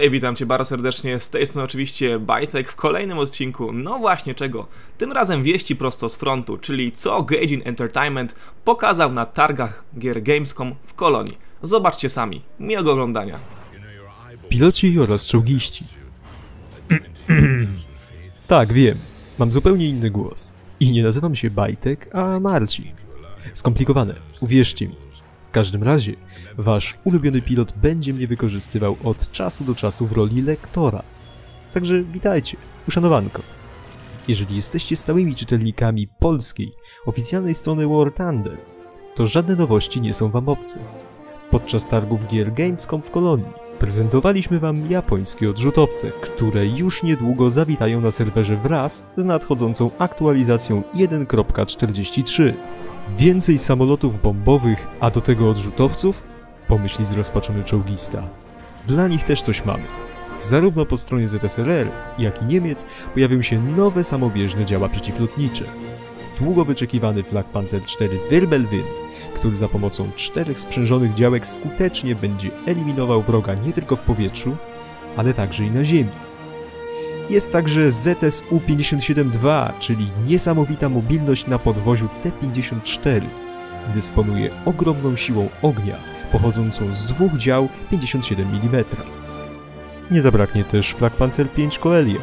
Hej, witam cię bardzo serdecznie, z tej strony oczywiście Bajtek w kolejnym odcinku, no właśnie czego, tym razem wieści prosto z frontu, czyli co Gaijin Entertainment pokazał na targach gier Gamescom w Kolonii. Zobaczcie sami, miłego oglądania. Piloci oraz czołgiści. tak, wiem. Mam zupełnie inny głos. I nie nazywam się Bajtek, a Marcin. Skomplikowane, uwierzcie mi. Każdym razie, wasz ulubiony pilot będzie mnie wykorzystywał od czasu do czasu w roli lektora. Także witajcie, uszanowanko. Jeżeli jesteście stałymi czytelnikami polskiej, oficjalnej strony War Thunder, to żadne nowości nie są wam obce. Podczas targów gier Gamescom w Kolonii prezentowaliśmy wam japońskie odrzutowce, które już niedługo zawitają na serwerze wraz z nadchodzącą aktualizacją 1.43. Więcej samolotów bombowych, a do tego odrzutowców? Pomyśli zrozpaczony czołgista. Dla nich też coś mamy. Zarówno po stronie ZSRR, jak i Niemiec pojawią się nowe samobieżne działa przeciwlotnicze. Długo wyczekiwany Flak Panzer IV Wirbelwind, który za pomocą czterech sprzężonych działek skutecznie będzie eliminował wroga nie tylko w powietrzu, ale także i na ziemi. Jest także ZSU-57-2, czyli niesamowita mobilność na podwoziu T-54. Dysponuje ogromną siłą ognia, pochodzącą z dwóch dział 57 mm. Nie zabraknie też Flak Panzer V Coelian,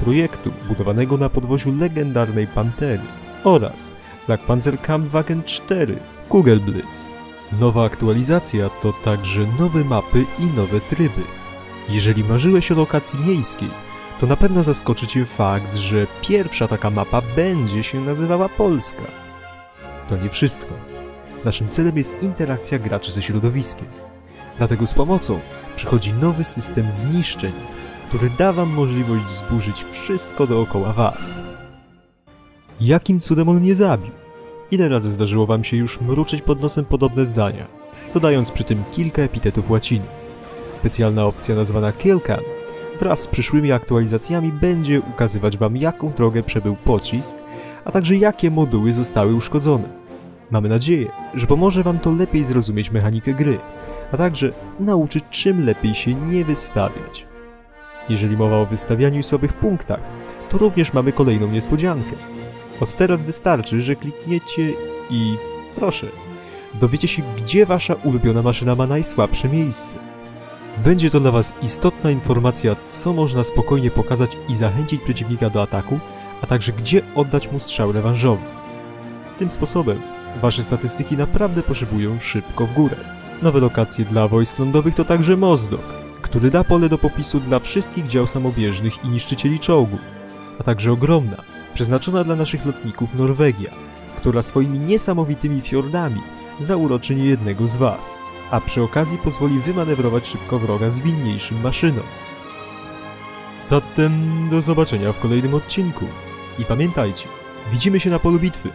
projektu budowanego na podwoziu legendarnej Pantery oraz Flak Panzer Kampfwagen 4 Kugelblitz. Nowa aktualizacja to także nowe mapy i nowe tryby. Jeżeli marzyłeś o lokacji miejskiej, to na pewno zaskoczy Cię fakt, że pierwsza taka mapa będzie się nazywała Polska. To nie wszystko. Naszym celem jest interakcja graczy ze środowiskiem. Dlatego z pomocą przychodzi nowy system zniszczeń, który da Wam możliwość zburzyć wszystko dookoła Was. Jakim cudem on mnie zabił? Ile razy zdarzyło Wam się już mruczyć pod nosem podobne zdania, dodając przy tym kilka epitetów łaciny? Specjalna opcja nazwana Killcam wraz z przyszłymi aktualizacjami będzie ukazywać Wam jaką drogę przebył pocisk, a także jakie moduły zostały uszkodzone. Mamy nadzieję, że pomoże Wam to lepiej zrozumieć mechanikę gry, a także nauczyć czym lepiej się nie wystawiać. Jeżeli mowa o wystawianiu słabych punktach, to również mamy kolejną niespodziankę. Od teraz wystarczy, że klikniecie i proszę, dowiecie się, gdzie wasza ulubiona maszyna ma najsłabsze miejsce. Będzie to dla was istotna informacja, co można spokojnie pokazać i zachęcić przeciwnika do ataku, a także gdzie oddać mu strzał rewanżowy. Tym sposobem wasze statystyki naprawdę poszybują szybko w górę. Nowe lokacje dla wojsk lądowych to także Mozdok, który da pole do popisu dla wszystkich dział samobieżnych i niszczycieli czołgów, a także ogromna, przeznaczona dla naszych lotników Norwegia, która swoimi niesamowitymi fiordami zauroczy niejednego z Was, a przy okazji pozwoli wymanewrować szybko wroga zwinniejszym maszynom. Zatem do zobaczenia w kolejnym odcinku. I pamiętajcie, widzimy się na polu bitwy.